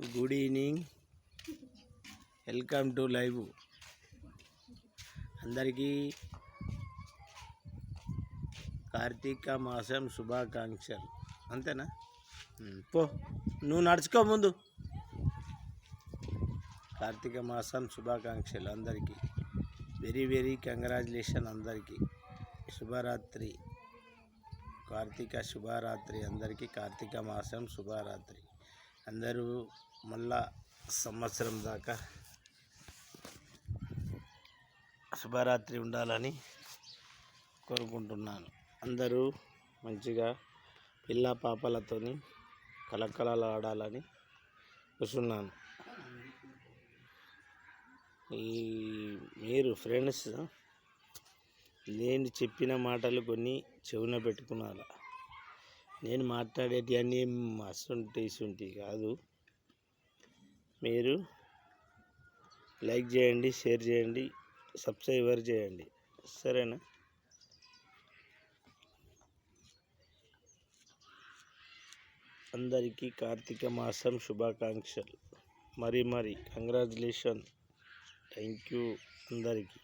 Good evening. Welcome to live. అందరికీ కార్తీక మాసం శుభాకాంక్షలు. అంతేనా? పో. నువ్వు నడుచుకో ముందు. కార్తీక మాసం శుభాకాంక్షలు అందరికీ. వెరీ వెరీ కంగ్రాచులేషన్ అందరికీ. శుభరాత్రి. కార్తీక శుభరాత్రి అందరికీ. కార్తీక మాసం శుభరాత్రి. అందరూ మళ్ళా సంవత్సరం దాకా శుభరాత్రి ఉండాలని కోరుకుంటున్నాను. అందరూ మంచిగా పిల్ల పాపలతోని కలకలలు ఆడాలని కూర్చున్నాను. ఈ మీరు ఫ్రెండ్స్ నేను చెప్పిన మాటలు కొన్ని చెవున పెట్టుకున్నారా? నేను మాట్లాడేటి అన్నీ అసంటి ఇసుంటి కాదు. మీరు లైక్ చేయండి షేర్ చేయండి సబ్స్క్రైబర్ చేయండి. సరేనా? అందరికీ కార్తీక మాసం శుభాకాంక్షలు. మరి మరి కంగ్రాచులేషన్. థ్యాంక్ యూ అందరికీ.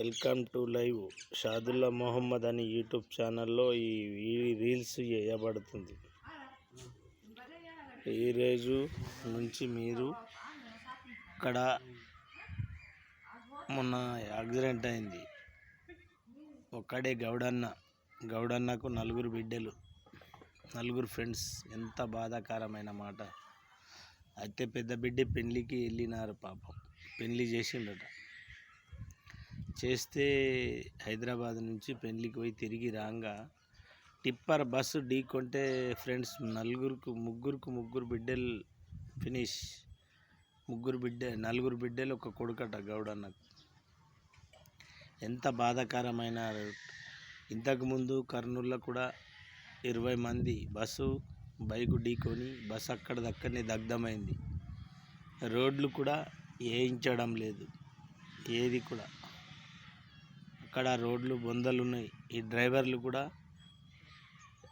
Welcome to live Shadulla Mohammed అని యూట్యూబ్ ఛానల్లో ఈ ఈ రీల్స్ చేయబడుతుంది. ఈ రోజు నుంచి మీరు ఇక్కడ మొన్న యాక్సిడెంట్ అయింది. ఒక్కడే గౌడన్న గౌడన్నకు నలుగురు బిడ్డలు నలుగురు ఫ్రెండ్స్. ఎంత బాధాకరమైన మాట. అయితే పెద్ద బిడ్డ పెళ్ళికి వెళ్ళినారు పాపం. పెళ్ళి చేసిండట. చేస్తే హైదరాబాద్ నుంచి పెళ్ళికి పోయి తిరిగి రాగా టిప్పర్ బస్సు ఢీకొంటే ఫ్రెండ్స్ నలుగురికి ముగ్గురికి ముగ్గురు బిడ్డలు ఫినిష్. ముగ్గురు బిడ్డ నలుగురు బిడ్డలు ఒక కొడుకట గౌడ నాకు ఎంత బాధాకరమైన ఇంతకుముందు కర్నూలులో కూడా ఇరవై మంది బస్సు బైకు ఢీకొని బస్సు అక్కడ దక్కనే దగ్ధమైంది. రోడ్లు కూడా వేయించడం లేదు. ఏది కూడా. అక్కడ రోడ్లు బొందలు ఉన్నాయి ఈ డ్రైవర్లు కూడా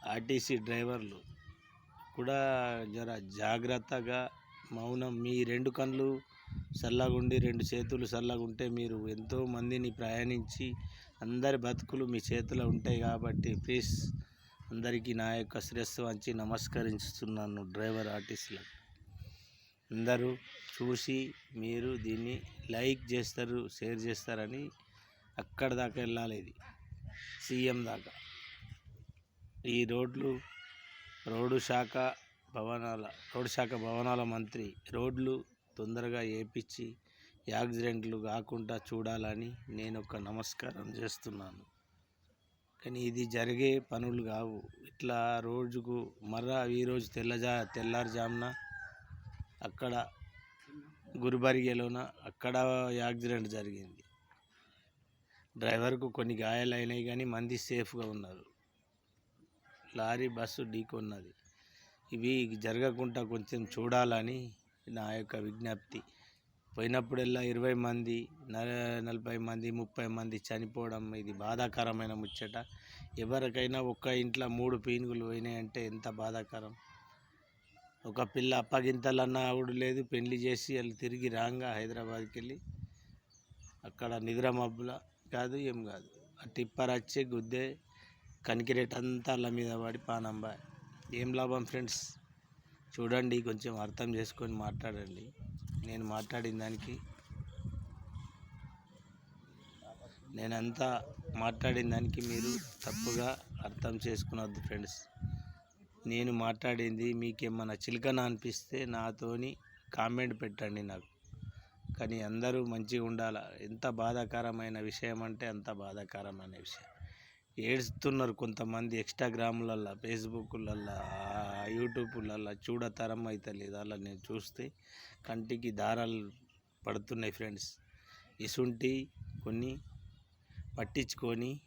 ఆర్టీసీ డ్రైవర్లు కూడా జర జాగ్రత్తగా మౌనం. మీ రెండు కళ్ళు చల్లగుండి రెండు చేతులు చల్లగుంటే మీరు ఎంతో మందిని ప్రయాణించి అందరి బతుకులు మీ చేతిలో ఉంటాయి కాబట్టి ప్లీజ్ అందరికీ నా యొక్క శిరస్సు వంచి నమస్కరిస్తున్నాను డ్రైవర్ ఆర్టిస్టులకు అందరూ చూసి మీరు దీన్ని లైక్ చేస్తారు షేర్ చేస్తారని అక్కడ దాకా వెళ్ళాలి ఇది. సీఎం దాకా. ఈ రోడ్లు రోడ్డు శాఖ భవనాల రోడ్డు శాఖ భవనాల మంత్రి రోడ్లు తొందరగా వేపించి యాక్సిడెంట్లు కాకుండా చూడాలని నేను ఒక నమస్కారం చేస్తున్నాను. కానీ ఇది జరిగే పనులు కావు. ఇట్లా రోజుకు మర్రా ఈరోజు తెల్లజా తెల్లారుజామున అక్కడ గురుబరిగెలోన అక్కడ యాక్సిడెంట్ జరిగింది. డ్రైవర్కు కొన్ని గాయాలైనాయి కానీ మంది సేఫ్గా ఉన్నారు. లారీ బస్సు ఢీకొన్నది. ఇవి జరగకుండా కొంచెం చూడాలని నా యొక్క విజ్ఞప్తి. పోయినప్పుడల్లా ఇరవై మంది నలభై మంది ముప్పై మంది చనిపోవడం ఇది బాధాకరమైన ముచ్చట. ఎవరికైనా ఒక్క ఇంట్లో మూడు పీనుగులు పోయినాయంటే ఎంత బాధాకరం? ఒక పిల్ల అప్పగింతలన్న ఆవిడ లేదు పెళ్ళి చేసి వాళ్ళు తిరిగి రాగా హైదరాబాద్కి వెళ్ళి అక్కడ నిద్ర మబ్బుల కాదు ఏం కాదు. ఆ టిప్పర్ వచ్చి గుద్దే కనికిరేట్ అంతా వాళ్ళ మీద పడి పానంబా ఏం లాభం ఫ్రెండ్స్? చూడండి కొంచెం అర్థం చేసుకొని మాట్లాడండి. నేను మాట్లాడిన దానికి నేనంతా మాట్లాడిన దానికి మీరు తప్పుగా అర్థం చేసుకున్నద్దు ఫ్రెండ్స్. నేను మాట్లాడింది మీకేమన్నా చిలకన అనిపిస్తే నాతోని కామెంట్ పెట్టండి నాకు. కానీ అందరూ మంచిగా ఉండాల? ఎంత బాధాకరమైన విషయం అంటే అంత బాధాకరమైన విషయం. ఏడుస్తున్నారు కొంతమంది ఇన్స్టాగ్రామ్లల్లో ఫేస్బుక్లల్లో యూట్యూబ్లల్లో చూడతరం అవుతలేదు అలా నేను చూస్తే కంటికి దారాలు పడుతున్నాయి ఫ్రెండ్స్. ఇసుంటి కొన్ని పట్టించుకొని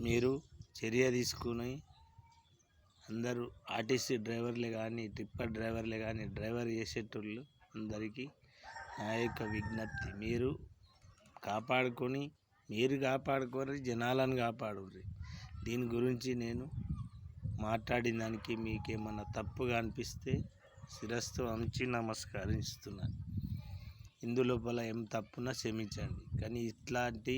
మీరు చర్య తీసుకుని అందరూ ఆర్టీసీ డ్రైవర్లే కానీ టిప్పర్ డ్రైవర్లే కానీ డ్రైవర్ చేసేటోళ్ళు అందరికీ నా యొక్క విజ్ఞప్తి. మీరు కాపాడుకొని మీరు కాపాడుకొని జనాలను కాపాడుర్రి. దీని గురించి నేను మాట్లాడిన దానికి మీకేమన్నా తప్పుగా అనిపిస్తే శిరస్సు అంచి నమస్కరిస్తున్నాను ఇందులోపల ఏం తప్పున క్షమించండి. కానీ ఇట్లాంటి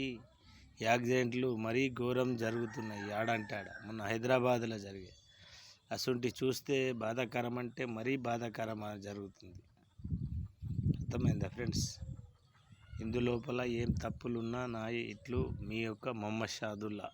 యాక్సిడెంట్లు మరీ ఘోరం జరుగుతున్నాయి. ఆడంటాడ? ఆడ మొన్న హైదరాబాద్లో జరిగాయి. అసొంటి చూస్తే బాధాకరం అంటే మరీ బాధాకరం జరుగుతుంది. అర్థమైందా ఫ్రెండ్స్? ఇందులోపల ఏం తప్పులున్నా నా ఇట్లు మీ యొక్క మొహమ్మద్ షాదుల్లా